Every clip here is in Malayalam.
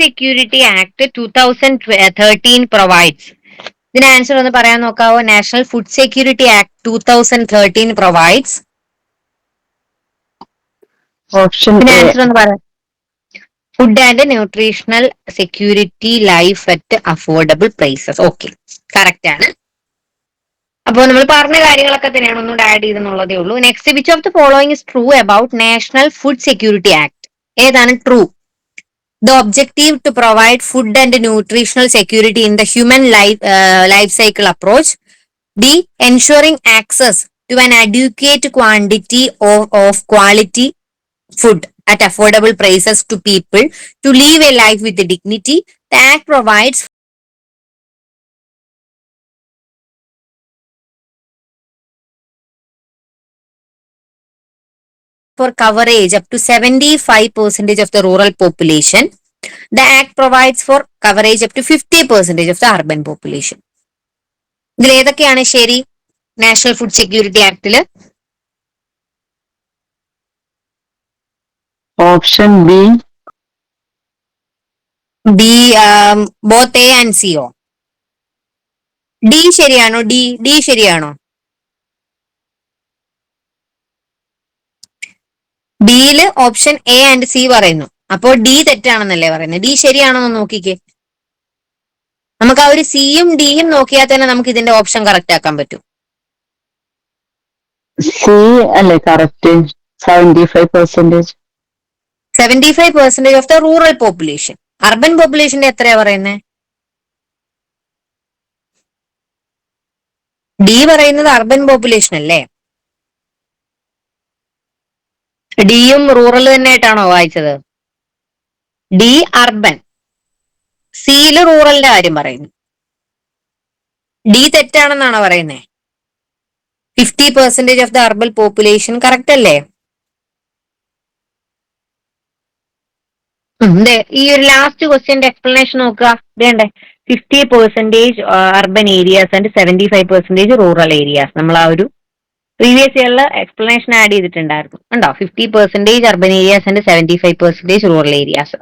Security act two thousand thirteen provides ഇതിന് ആൻസർ ഒന്ന് പറയാൻ നോക്കാവോ? National food security act two thousand thirteen provides option answer ഒന്ന് പറയാം. Food and nutritional security life at affordable prices okay correct ആണ്. അപ്പോൾ നമ്മൾ പറഞ്ഞ കാര്യങ്ങളൊക്കെ തന്നെയാണ് ഒന്നുകൂടെ ആഡ് ചെയ്തെന്നുള്ളതേ ഉള്ളൂ. Next which of the following is true about national food security act ഏതാണ് true The objective to provide food and nutritional security in the human life, uh, life cycle approach. B. Ensuring access to an adequate quantity of, of quality food at affordable prices to people to live a life with dignity. The Act provides for coverage up to 75 percentage of the rural population. The Act provides for coverage up to 50 percentage of the urban population. ഇതിൽ ഏതൊക്കെയാണ് ശരി national food security ആക്ടിൽ option B B both A and സിയോ ഡി ശരിയാണോ ഡി ഡി ശരിയാണോ ഡിയിൽ ഓപ്ഷൻ എ ആൻഡ് സി പറയുന്നു. അപ്പോൾ ഡി തെറ്റാണെന്നല്ലേ പറയുന്നത്? ഡി ശരിയാണോ എന്ന് നോക്കിക്കേ. നമുക്ക് ആ ഒരു സിയും ഡിയും നോക്കിയാൽ തന്നെ നമുക്ക് ഇതിന്റെ ഓപ്ഷൻ കറക്റ്റ് ആക്കാൻ പറ്റും. സി അല്ലേ correct? Seventy five percentage seventy five percentage of the rural population urban പോപ്പുലേഷന്റെ എത്രയാ പറയുന്നത് ഡി പറയുന്നത് അർബൻ പോപ്പുലേഷൻ അല്ലേ? ഡിയും റൂറൽ തന്നെയായിട്ടാണോ വായിച്ചത്? ഡി അർബൻ സിയിൽ റൂറലിന്റെ കാര്യം പറയുന്നു. ഡി തെറ്റാണെന്നാണോ പറയുന്നേ? Fifty percentage of the urban population correct അല്ലേ? ഈ ഒരു ലാസ്റ്റ് ക്വസ്റ്റ്യന്റെ എക്സ്പ്ലനേഷൻ നോക്കുക. വേണ്ടേ fifty percentage urban areas and seventy five percentage rural areas നമ്മൾ ആ ഒരു പ്രീവിയസ് ഇയറിൽ എക്സ്പ്ലനേഷൻ ആഡ് ചെയ്തിട്ടുണ്ടായിരുന്നു. ഉണ്ടോ fifty percentage urban areas and seventy five percentage rural areas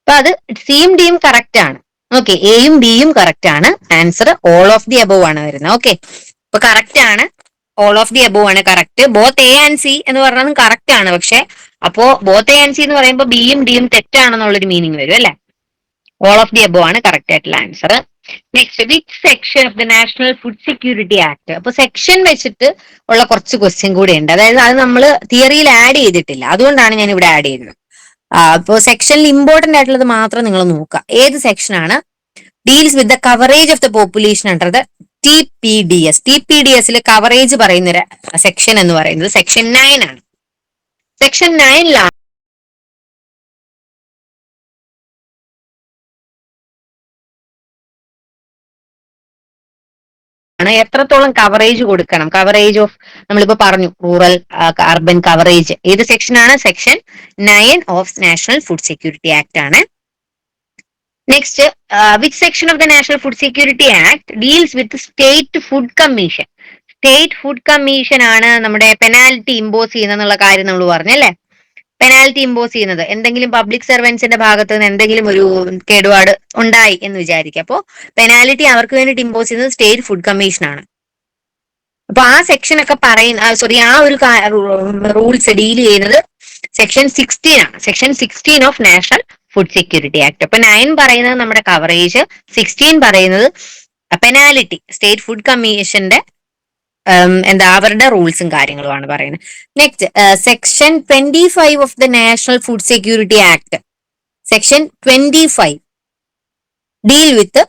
അപ്പൊ അത് സിയും ഡിയും കറക്റ്റ് ആണ്. ഓക്കെ എയും ബിയും കറക്റ്റ് ആണ്. Answer all of the above ആണ് വരുന്നത്. ഓക്കെ അപ്പൊ കറക്റ്റ് ആണ്. ഓൾ ഓഫ് ദി അബോവ് ആണ് correct both A and C എന്ന് പറഞ്ഞാലും കറക്റ്റ് ആണ്. പക്ഷെ അപ്പോ ബോത്ത് എ ആൻഡ് സി എന്ന് പറയുമ്പോൾ ബിയും ഡിയും തെറ്റാണെന്നുള്ളൊരു മീനിങ് വരും അല്ലെ? ഓൾ ഓഫ് ദി അബോവ് ആണ് കറക്റ്റ് ആയിട്ടുള്ള answer next which section of the national food security act അപ്പൊ സെക്ഷൻ വെച്ചിട്ട് ഉള്ള കുറച്ച് ക്വസ്റ്റ്യൻ കൂടെ ഉണ്ട്. അതായത് അത് നമ്മൾ തിയറിയിൽ ആഡ് ചെയ്തിട്ടില്ല. അതുകൊണ്ടാണ് ഞാൻ ഇവിടെ ആഡ് ചെയ്തത് അപ്പോൾ സെക്ഷനിൽ ഇമ്പോർട്ടന്റ് ആയിട്ടുള്ളത് മാത്രം നിങ്ങൾ നോക്കുക. ഏത് സെക്ഷൻ ആണ്? Deals with the coverage of the population under the T P D S T P D എസിൽ കവറേജ് പറയുന്ന സെക്ഷൻ എന്ന് പറയുന്നത് സെക്ഷൻ നയൻ ആണ്. സെക്ഷൻ നയനിലാണ് ആണ് എത്രത്തോളം കവറേജ് കൊടുക്കണം? കവറേജ് ഓഫ് നമ്മളിപ്പോ പറഞ്ഞു റൂറൽ അർബൻ കവറേജ് ഏത് സെക്ഷൻ ആണ്? Section nine of national food security act ആണ്. Next which section of the national food security act deals with state food commission state food commission ആണ് നമ്മുടെ പെനാൽറ്റി ഇമ്പോസ് ചെയ്യുന്ന കാര്യം നമ്മൾ പറഞ്ഞല്ലേ? പെനാൽറ്റി ഇമ്പോസ് ചെയ്യുന്നത്. എന്തെങ്കിലും പബ്ലിക് സർവൻസിന്റെ ഭാഗത്ത് നിന്ന് എന്തെങ്കിലും ഒരു കേടുപാട് ഉണ്ടായി എന്ന് വിചാരിക്കുക. അപ്പോൾ പെനാലിറ്റി അവർക്ക് വേണ്ടിയിട്ട് ഇമ്പോസ് ചെയ്യുന്നത് സ്റ്റേറ്റ് ഫുഡ് കമ്മീഷൻ ആണ്. അപ്പൊ ആ സെക്ഷൻ ഒക്കെ പറയുന്ന സോറി ആ ഒരു റൂൾസ് ഡീൽ ചെയ്യുന്നത് സെക്ഷൻ സിക്സ്റ്റീൻ ആണ്. Section sixteen of national food security act അപ്പൊ നയൻ പറയുന്നത് നമ്മുടെ കവറേജ് സിക്സ്റ്റീൻ പറയുന്നത് പെനാലിറ്റി സ്റ്റേറ്റ് ഫുഡ് കമ്മീഷന്റെ എന്താ അവരുടെ റൂൾസും കാര്യങ്ങളുമാണ് പറയുന്നത്. Next section twenty five of the national food security act section twenty five deal with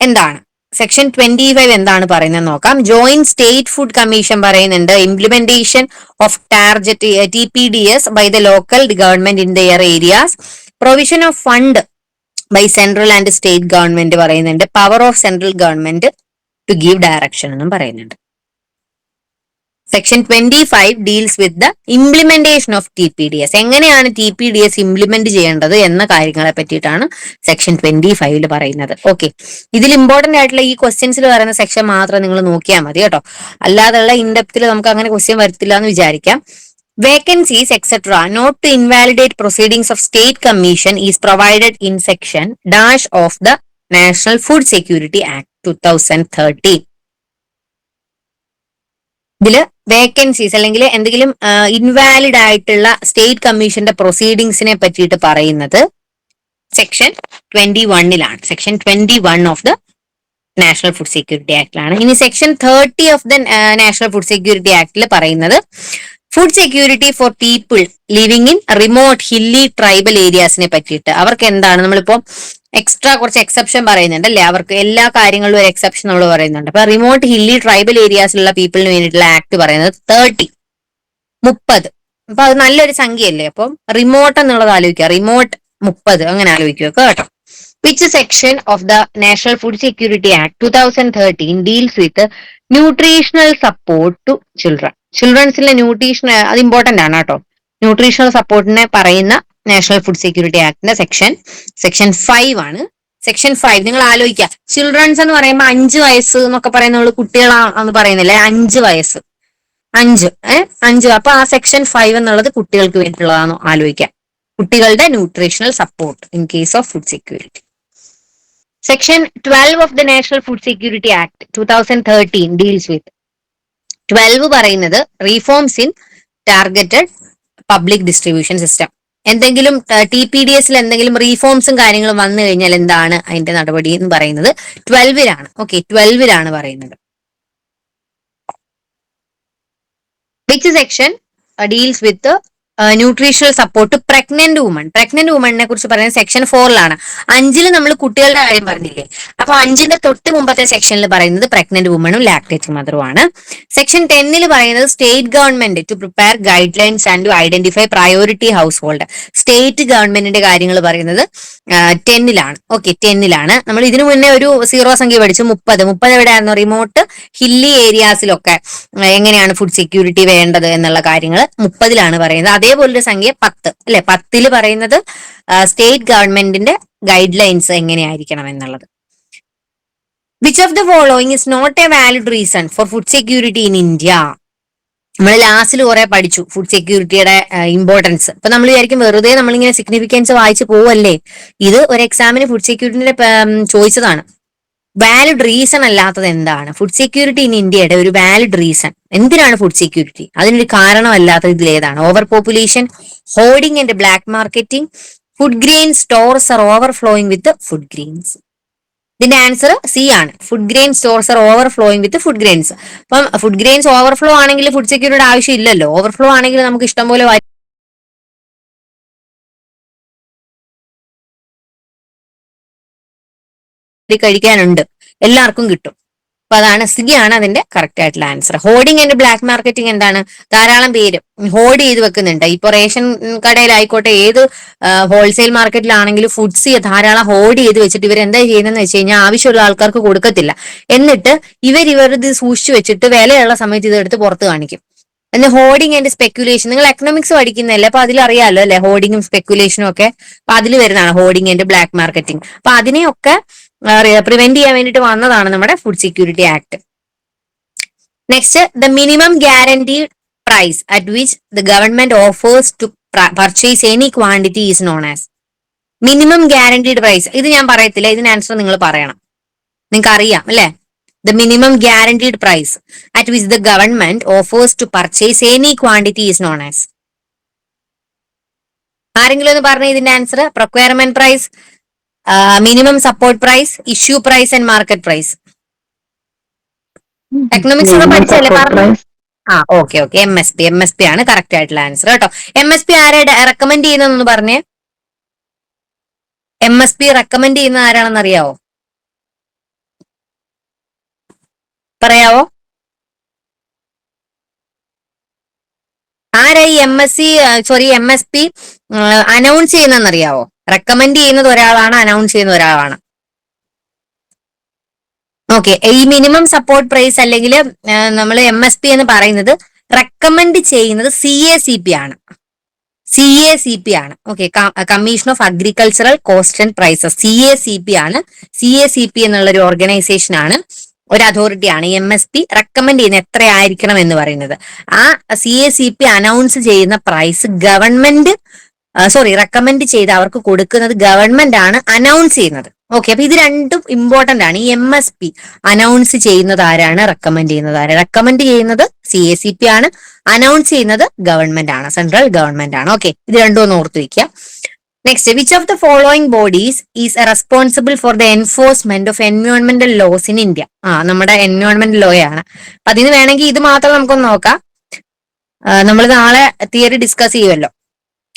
എന്താണ്? സെക്ഷൻ ട്വന്റി ഫൈവ് എന്താണ് പറയുന്നത് നോക്കാം. ജോയിന്റ് സ്റ്റേറ്റ് ഫുഡ് കമ്മീഷൻ പറയുന്നുണ്ട് implementation of target T P D S by the local government in their areas provision of fund by central and state government പറയുന്നുണ്ട്. Power of central government to give direction എന്നും പറയുന്നുണ്ട്. Section twenty five deals with the implementation of T P D S എങ്ങനെയാണ് T P D S implement ചെയ്യേണ്ടത് എന്ന കാര്യങ്ങളെ പറ്റിയിട്ടാണ് സെക്ഷൻ ട്വന്റി ഫൈവിൽ പറയുന്നത്. ഓക്കെ ഇതിൽ ഇമ്പോർട്ടന്റ് ആയിട്ടുള്ള ഈ ക്വസ്റ്റ്യൻസിൽ പറയുന്ന സെക്ഷൻ മാത്രം നിങ്ങൾ നോക്കിയാൽ മതി കേട്ടോ. അല്ലാതെയുള്ള ഇൻഡെപ്തിൽ നമുക്ക് അങ്ങനെ ക്വസ്റ്റ്യൻ വരത്തില്ല എന്ന് വിചാരിക്കാം. Vacancies etcetera not to invalidate proceedings of state commission is provided in section dash of the national food security act two thousand 2013 ഇതിൽ വേക്കൻസീസ് അല്ലെങ്കിൽ എന്തെങ്കിലും ഇൻവാലിഡ് ആയിട്ടുള്ള സ്റ്റേറ്റ് കമ്മീഷന്റെ പ്രൊസീഡിങ്സിനെ പറ്റിയിട്ട് പറയുന്നത് section twenty വണ്ണിലാണ് section twenty one of the national food security ആക്ടിലാണ് ഇനി section thirty of the national food security ആക്ടിൽ പറയുന്നത് food security for people living in remote hilly tribal ഏരിയാസിനെ പറ്റിയിട്ട്. അവർക്ക് എന്താണ് നമ്മളിപ്പോ എക്സ്ട്രാ കുറച്ച് എക്സെപ്ഷൻ പറയുന്നുണ്ട് അല്ലെ? അവർക്ക് എല്ലാ കാര്യങ്ങളിലും ഒരു എക്സെപ്ഷൻ നമ്മൾ പറയുന്നുണ്ട്. അപ്പൊ റിമോട്ട് ഹില്ലി ട്രൈബൽ ഏരിയാസിലുള്ള പീപ്പിളിന് വേണ്ടിയിട്ടുള്ള ആക്ട് പറയുന്നത് തേർട്ടി മുപ്പത്. അപ്പൊ അത് നല്ലൊരു സംഖ്യയല്ലേ? അപ്പം റിമോട്ട് എന്നുള്ളത് ആലോചിക്കുക. റിമോട്ട് മുപ്പത്. അങ്ങനെ ആലോചിക്കുക കേട്ടോ. Which section of the national food security act two thousand thirteen deals with nutritional support to children ചിൽഡ്രൻസിലെ nutrition അത് ഇമ്പോർട്ടന്റ് ആണ് കേട്ടോ. ന്യൂട്രീഷണൽ സപ്പോർട്ടിനെ പറയുന്ന നാഷണൽ ഫുഡ് സെക്യൂരിറ്റി ആക്ടിന്റെ സെക്ഷൻ സെക്ഷൻ ഫൈവ് ആണ്. സെക്ഷൻ ഫൈവ് നിങ്ങൾ ആലോചിക്കുക ചിൽഡ്രൻസ് എന്ന് പറയുമ്പോൾ അഞ്ച് വയസ്സ് എന്നൊക്കെ പറയുന്ന കുട്ടികളാണെന്ന് കുട്ടികളാന്ന് പറയുന്നില്ലേ? അഞ്ച് വയസ്സ്. അഞ്ച് ഏഹ് അഞ്ച്. അപ്പൊ ആ സെക്ഷൻ ഫൈവ് എന്നുള്ളത് കുട്ടികൾക്ക് വേണ്ടിയിട്ടുള്ളതാണോ ആലോചിക്കാം. കുട്ടികളുടെ nutritional support in case of food security section twelve of the national food security act two thousand thirteen deals with twelve പറയുന്നത് reforms in targeted public distribution system എന്തെങ്കിലും ടി പി ഡി എസിൽ എന്തെങ്കിലും റീഫോംസും കാര്യങ്ങളും വന്നു കഴിഞ്ഞാൽ എന്താണ് അതിന്റെ നടപടി എന്ന് പറയുന്നത്? ട്വൽവിലാണ് ഓക്കെ ട്വൽവിലാണ് പറയുന്നത്. Which section deals with nutritional support pregnant woman pregnant വുമണിനെ കുറിച്ച് പറയുന്നത് സെക്ഷൻ ഫോറിലാണ് അഞ്ചിൽ നമ്മൾ കുട്ടികളുടെ കാര്യം പറഞ്ഞില്ലേ? അപ്പൊ അഞ്ചിന്റെ തൊട്ട് മുമ്പത്തെ സെക്ഷനിൽ പറയുന്നത് പ്രഗ്നന്റ് വുമണും ലാക്ടേറ്റിംഗ് മദറുമാണ് സെക്ഷൻ ടെന്നിൽ പറയുന്നത് state government to prepare guidelines and to identify priority household state ഗവൺമെന്റിന്റെ കാര്യങ്ങൾ പറയുന്നത് ടെന്നിലാണ് ഓക്കെ ടെന്നിലാണ് നമ്മൾ ഇതിനു മുന്നേ ഒരു സീറോ സംഖ്യ പഠിച്ചു. മുപ്പത്. മുപ്പത് എവിടെയായിരുന്നു? റിമോട്ട് ഹില്ലി ഏരിയാസിലൊക്കെ എങ്ങനെയാണ് ഫുഡ് സെക്യൂരിറ്റി വേണ്ടത് എന്നുള്ള കാര്യങ്ങൾ മുപ്പതിലാണ് പറയുന്നത്. അതേപോലൊരു സംഖ്യ പത്ത്. അല്ലെ? പത്തിൽ പറയുന്നത് സ്റ്റേറ്റ് ഗവൺമെന്റിന്റെ ഗൈഡ് ലൈൻസ് എങ്ങനെയായിരിക്കണം എന്നുള്ളത്. Which of the following is not a valid reason for food security in India നമ്മൾ ലാസ്റ്റിൽ കുറെ പഠിച്ചു ഫുഡ് സെക്യൂരിറ്റിയുടെ ഇമ്പോർട്ടൻസ് ഇപ്പൊ നമ്മൾ വിചാരിക്കും വെറുതെ നമ്മളിങ്ങനെ സിഗ്നിഫിക്കൻസ് വായിച്ചു പോവല്ലേ? ഇത് ഒരു എക്സാമിന് ഫുഡ് സെക്യൂരിറ്റിന്റെ ചോദിച്ചതാണ് വാലിഡ് റീസൺ അല്ലാത്തത് എന്താണ്? ഫുഡ് സെക്യൂരിറ്റി ഇൻ ഇന്ത്യയുടെ ഒരു വാലിഡ് റീസൺ എന്തിനാണ് ഫുഡ് സെക്യൂരിറ്റി അതിനൊരു കാരണമല്ലാത്തത് ഇതിൽ ഏതാണ്? Over population hoarding and black marketing food grain stores are overflowing with food grains ഇതിന്റെ ആൻസർ സി ആണ്. Food grain stores are overflowing with food grains അപ്പം ഫുഡ് ഗ്രെയിൻസ് ഓവർഫ്ലോ ആണെങ്കിൽ ഫുഡ് സെക്യൂരിറ്റിയുടെ ആവശ്യം ഇല്ലല്ലോ. ഓവർഫ്ലോ ആണെങ്കിൽ നമുക്ക് ഇഷ്ടംപോലെ കഴിക്കാനുണ്ട്. എല്ലാവർക്കും കിട്ടും. അപ്പൊ അതാണ് സി ആണ് അതിന്റെ കറക്റ്റ് ആയിട്ടുള്ള answer hoarding and black marketing എന്താണ്? ധാരാളം പേര് ഹോർഡ് ചെയ്ത് വെക്കുന്നുണ്ട്. ഇപ്പൊ റേഷൻ കടയിലായിക്കോട്ടെ ഏത് ഹോൾസെയിൽ മാർക്കറ്റിലാണെങ്കിലും ഫുഡ്സ് ധാരാളം ഹോർഡ് ചെയ്ത് വെച്ചിട്ട് ഇവർ എന്താ ചെയ്യുന്നതെന്ന് വെച്ച് കഴിഞ്ഞാൽ ആവശ്യമുള്ള ആൾക്കാർക്ക് കൊടുക്കത്തില്ല. എന്നിട്ട് ഇവർ ഇവരിത് സൂക്ഷിച്ചു വെച്ചിട്ട് വിലയുള്ള സമയത്ത് ഇത് എടുത്ത് പുറത്ത് കാണിക്കും. എന്ന് ഹോർഡിംഗ് ആൻഡ് സ്പെക്കുലേഷൻ നിങ്ങൾ എക്കണോമിക്സ് പഠിക്കുന്നതല്ലേ? അപ്പൊ അതിൽ അറിയാലോ അല്ലെ ഹോർഡിങ്ങും സ്പെക്കുലേഷനും ഒക്കെ. അപ്പൊ അതിൽ വരുന്നതാണ് ഹോർഡിംഗ് ആൻഡ് ബ്ലാക്ക് മാർക്കറ്റിംഗ് അപ്പൊ അതിനെയൊക്കെ പ്രിവെന്റ് ചെയ്യാൻ വേണ്ടിട്ട് വന്നതാണ് നമ്മുടെ food security act next the minimum guaranteed price at which the government offers to purchase any quantity is known as minimum guaranteed price ഇത് ഞാൻ പറയത്തില്ല ഇതിന് ആൻസർ നിങ്ങൾ പറയണം. നിങ്ങൾക്ക് അറിയാം അല്ലെ? The minimum guaranteed price at which the government offers to purchase any quantity is known as ആരെങ്കിലും ഒന്ന് പറഞ്ഞ ഇതിന്റെ answer procurement price minimum support price issue price and market price economics ഒക്കെ പഠിച്ചല്ലേ പറഞ്ഞു ആ okay okay M S P M S P ആണ് കറക്റ്റ് ആയിട്ടുള്ള ആൻസർ കേട്ടോ. എം എസ് പി ആരെ റെക്കമെൻഡ് ചെയ്യുന്നതെന്ന് പറഞ്ഞേ? എം എസ് പി റെക്കമെൻഡ് ചെയ്യുന്ന ആരാണെന്ന് അറിയാവോ? പറയാവോ? ആരായി M S C sorry M S P announce ചെയ്യുന്നറിയാവോ recommend ചെയ്യുന്നത് ഒരാളാണ് അനൗൺസ് ചെയ്യുന്ന ഒരാളാണ്. ഓക്കെ ഈ മിനിമം സപ്പോർട്ട് പ്രൈസ് അല്ലെങ്കിൽ നമ്മൾ എം എസ് പി എന്ന് പറയുന്നത് റെക്കമെൻഡ് ചെയ്യുന്നത് സി എ സി പി ആണ്. സി എ സി പി ആണ്. Okay commission of agricultural cost and prices C A C P ആണ്. സി എ സി പി എന്നുള്ള ഒരു ഓർഗനൈസേഷൻ ആണ്. ഒരു അതോറിറ്റി ആണ്. എം എസ് പി റെക്കമെൻഡ് ചെയ്യുന്ന എത്രയായിരിക്കണം എന്ന് പറയുന്നത്. ആ C A C P announce ചെയ്യുന്ന പ്രൈസ് ഗവൺമെന്റ് സോറി റെക്കമെൻഡ് ചെയ്ത് അവർക്ക് കൊടുക്കുന്നത് ഗവൺമെന്റ് ആണ് അനൗൺസ് ചെയ്യുന്നത്. ഓക്കെ അപ്പൊ ഇത് രണ്ടും ഇമ്പോർട്ടന്റ് ആണ്. ഈ എം എസ് പി അനൗൺസ് ചെയ്യുന്നത് ആരാണ്? റെക്കമെൻഡ് ചെയ്യുന്നത് ആരാണ്? റെക്കമെൻഡ് ചെയ്യുന്നത് സി എ സി പി ആണ്. അനൗൺസ് ചെയ്യുന്നത് ഗവൺമെന്റ് ആണ്. സെൻട്രൽ ഗവൺമെന്റ് ആണ്. ഓക്കെ ഇത് രണ്ടും ഒന്ന് ഓർത്ത് വെക്കുക. Next which of the following bodies is responsible for the enforcement of എൻവയോൺമെന്റൽ laws in India ആ നമ്മുടെ എൻവയോൺമെന്റ് ലോ ആണ്. അപ്പൊ അതിന് വേണമെങ്കിൽ ഇത് മാത്രം നമുക്കൊന്ന് നോക്കാം. നമ്മൾ നാളെ തിയറി ഡിസ്കസ് ചെയ്യുമല്ലോ.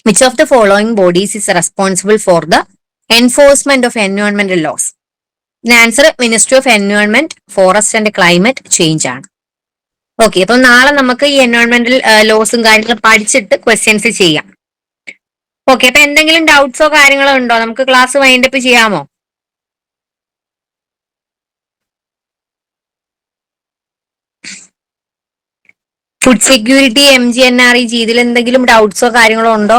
Which of the following bodies is responsible for the enforcement of എൻവയോൺമെന്റൽ laws answer ministry of environment forest and climate change ആണ്. ഓക്കെ അപ്പൊ നാളെ നമുക്ക് ഈ എൻവയോൺമെന്റൽ ലോസും കാര്യങ്ങളും പഠിച്ചിട്ട് ക്വസ്റ്റ്യൻസ് ചെയ്യാം. ഓക്കെ അപ്പൊ എന്തെങ്കിലും ഡൗട്ട്സോ കാര്യങ്ങളോ ഉണ്ടോ? നമുക്ക് ക്ലാസ് വൈൻഡപ്പ് ചെയ്യാമോ? Food security M G N R E G ഇതിൽ എന്തെങ്കിലും ഡൗട്ട്സോ കാര്യങ്ങളോ ഉണ്ടോ?